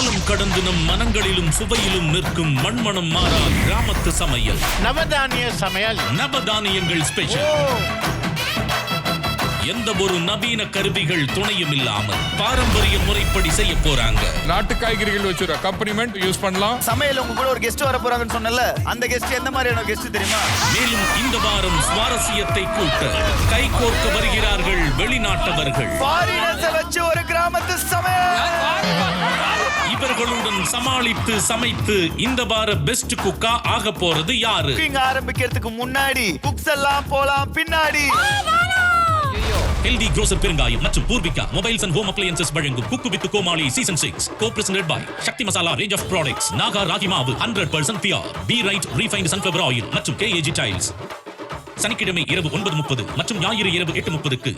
காலம் கடந்து நம் மனங்களிலும் சுவையிலும் நிற்கும் மண்மணம் மாறா கிராமத்து சமையல். நவதானிய சமையல். நவதானியங்கள் ஸ்பெஷல் எந்த ஒரு நவீன கருவிகள் துணையும் இல்லாமல் பாரம்பரிய முறைப்படி செய்ய போறாங்க. நாட்டு காய்கறிகள் வச்சு ஒரு அக்காம்பனிமெண்ட் யூஸ் பண்ணலாம். சமையல் உங்க கூட ஒரு கெஸ்ட் வர போறாங்கன்னு சொன்னல அந்த கெஸ்ட் எந்த மாதிரியான கெஸ்ட் தெரியுமா? மேலும் இந்த வாரம் சுவாரஸ்யத்தை கூட்ட கைகோர்க்க வருகிறார்கள் வெளிநாட்டவர்கள். வச்சு இவர்களுடன் சமாளித்து சமைத்து இந்த வார பெஸ்ட் குக்கா ஆக போறது யாரு? குக்கிங் ஆரம்பிக்கிறதுக்கு முன்னாடி குக்ஸ் எல்லாம் போலாம் பின்னாடி. ஹெல்தி க்ரோசர் பெருங்காயம் மற்றும் Poorvika mobiles and home appliances வழங்கும் cook with Comali season six go by Sakthi Masala range of products Naga ragi மாவு hundred percent pure B right refined sunflower oil மற்றும் கேஏஜி டைல்ஸ் சனிக்கிழமை இரவு ஒன்பது முப்பது மற்றும் ஞாயிறு இரவு எட்டு முப்பதுக்கு.